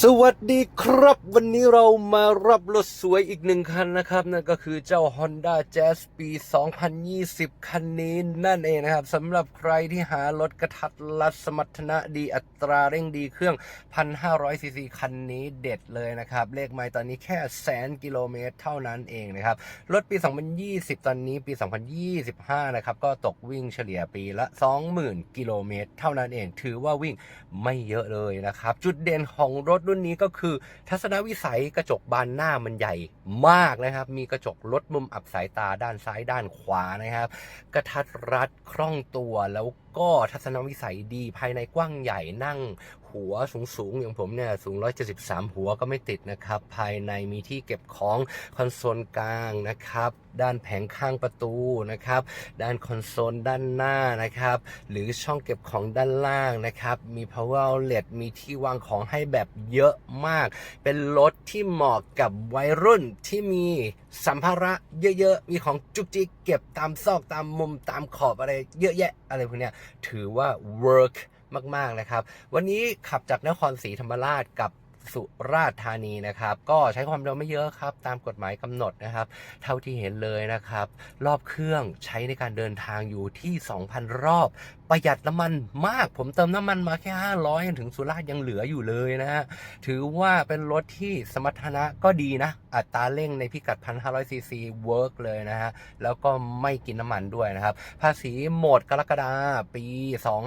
สวัสดีครับ วันนี้เรามารับรถสวยอีกหนึ่งคันนะครับนั่นก็คือเจ้า Honda Jazz ปี 2020 คันนี้นั่นเองนะครับสำหรับใครที่หารถกระทัดรัดสมรรถนะดีอัตราเร่งดีเครื่อง 1,500ซีซีคันนี้เด็ดเลยนะครับ เลขไมล์ตอนนี้แค่แสนกิโลเมตรเท่านั้นเองนะครับ รถปี 2020 ตอนนี้ปี 2025 นะครับ ก็ตกวิ่งเฉลี่ยปีละ 20,000 กิโลเมตรเท่านั้นเอง ถือว่าวิ่งไม่เยอะเลยนะครับ จุดเด่นของรถรุ่นนี้ก็คือ ทัศนวิสัยกระจกบานหน้ามันใหญ่มากนะครับ มีกระจกลดมุมอับสายตาด้านซ้ายด้านขวานะครับ กระทัดรัดคล่องตัวแล้ว ก็ทัศนวิสัยดีภายในกว้างใหญ่นั่งหัวสูงสูงๆอย่างผมเนี่ยสูง 173 หัวก็ไม่ติดนะครับ ภายในมีที่เก็บของคอนโซลกลางนะครับ ด้านแผงข้างประตูนะครับ ด้านคอนโซลด้านหน้านะครับ หรือช่องเก็บของด้านล่างนะครับ มี power outlet มีที่วางของให้แบบเยอะมาก เป็นรถที่เหมาะกับวัยรุ่นที่มี สัมภาระเยอะๆ มีของจุกจิกเก็บตามซอกตามมุมตามขอบอะไรเยอะแยะอะไรพวกนี้ถือว่า work มากๆนะครับ วันนี้ขับจากนครศรีธรรมราชกับ สุราษฎร์ธานีนะครับ ก็ใช้ความเร็วไม่เยอะครับ ตามกฎหมายกำหนดนะครับ เท่าที่เห็นเลยนะครับ รอบเครื่องใช้ในการเดินทางอยู่ที่ 2,000 รอบ ประหยัดน้ำมันมาก ผมเติมน้ำมันมาแค่ 500ยังถึงสุราษฎร์ยังเหลืออยู่เลยนะฮะถือว่าเป็นรถที่สมรรถนะก็ดีนะ อัตราเร่งในพิกัด 1,500ซีซีเวิร์กเลยนะฮะแล้วก็ไม่กินน้ำมันด้วยนะครับ ภาษีหมดกรกฎาปี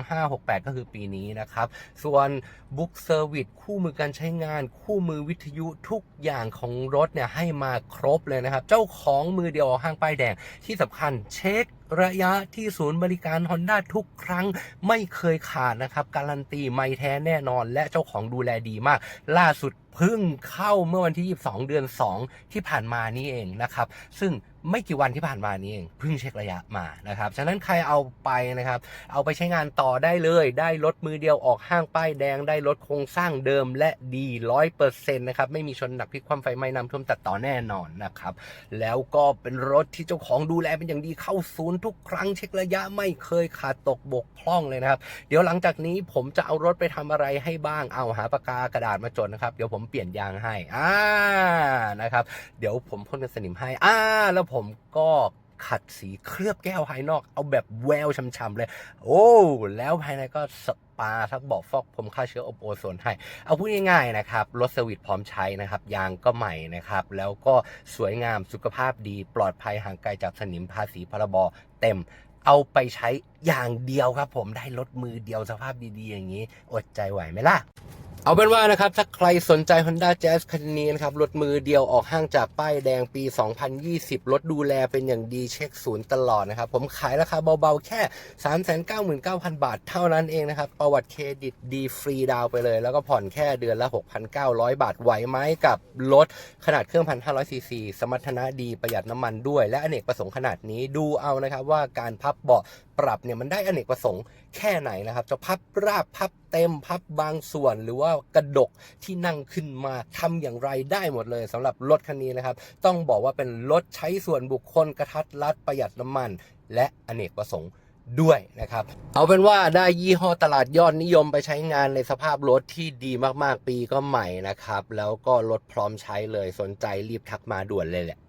2568 ก็คือปีนี้นะครับ ส่วนบุ๊กเซอร์วิสคู่มือการใช้งานคู่มือวิทยุทุกอย่างของรถเนี่ยให้มาครบเลยนะครับ เจ้าของมือเดียวห้างป้ายแดงที่สำคัญเช็คระยะที่ศูนย์บริการ Honda ทุกครั้งไม่เคยขาดนะครับ การันตีไม่แท้แน่นอน และเจ้าของดูแลดีมาก ล่าสุดเพิ่งเข้าเมื่อวันที่ 22 เดือน 2 ที่ผ่านมานี้เองนะครับ ซึ่ง ไม่กี่วันที่ผ่านมานี้เองเพิ่งเช็คระยะมานะครับ ฉะนั้นใครเอาไปนะครับ เอาไปใช้งานต่อได้เลย ได้รถมือเดียวออกห้างป้ายแดงได้รถโครงสร้างเดิมและดีร้อยเปอร์เซ็นต์นะครับ ไม่มีชนหนักพิกความไฟไหม้น้ำท่วมตัดต่อแน่นอนนะครับ แล้วก็เป็นรถที่เจ้าของดูแลเป็นอย่างดีเข้าศูนย์ทุกครั้งเช็คระยะไม่เคยขาดตกบกพร่องเลยนะครับ เดี๋ยวหลังจากนี้ผมจะเอารถไปทำอะไรให้บ้างเอาหาปากกากระดาษมาจดนะครับ เดี๋ยวผมเปลี่ยนยางให้อ่านะครับ เดี๋ยวผมพ่นกันสนิมให้อ่าแล้วผมมก็ขัดสีเคลือบแก้วภายนอก เอาแบบแววช้ำๆเลย โอ้ แล้วภายในก็สปาทักบอกฟอกผมฆ่าเชื้ออบโอโซนให้ เอาพูดง่ายๆนะครับรถสวิตพร้อมใช้นะครับ ยางก็ใหม่นะครับ แล้วก็สวยงามสุขภาพดี ปลอดภัยห่างไกลจากสนิมภาษีพรบเต็ม เอาไปใช้ อย่างเดียวครับ ผมได้รถมือเดียวสภาพดีๆ อย่างนี้ อดใจไหวไหมล่ะ เอาเป็นว่านะครับ ถ้าใครสนใจ Honda Jazz คันนี้นะครับ รถมือเดียวออกห้างจากป้ายแดงปี 2020 รถดูแลเป็นอย่างดีเช็คศูนย์ตลอดนะครับ ผมขายราคาเบาๆ แค่ 399,000 บาทเท่านั้นเองนะครับ ประวัติเครดิตดีฟรีดาวไปเลย แล้วก็ผ่อนแค่เดือนละ 6,900 บาทไหวไหมกับรถขนาดเครื่อง 1,500ซีซีสมรรถนะดีประหยัดน้ำมันด้วย และอเนกประสงค์ขนาดนี้ดูเอานะครับว่าการพับเบาะปรับเนี่ยมันได้อเนกประสงค์แค่ไหนนะครับ จะพับราบพับเต็มพับบางส่วนหรือว่ากระดกที่นั่งขึ้นมาทำอย่างไรได้หมดเลยสำหรับรถคันนี้นะครับ ต้องบอกว่าเป็นรถใช้ส่วนบุคคลกระทัดรัดประหยัดน้ำมัน และอเนกประสงค์ด้วยนะครับ เอาเป็นว่าได้ยี่ห้อตลาดยอดนิยมไปใช้งานในสภาพรถที่ดีมากๆปีก็ใหม่นะครับ แล้วก็รถพร้อมใช้เลยสนใจรีบทักมาด่วนเลยแหละ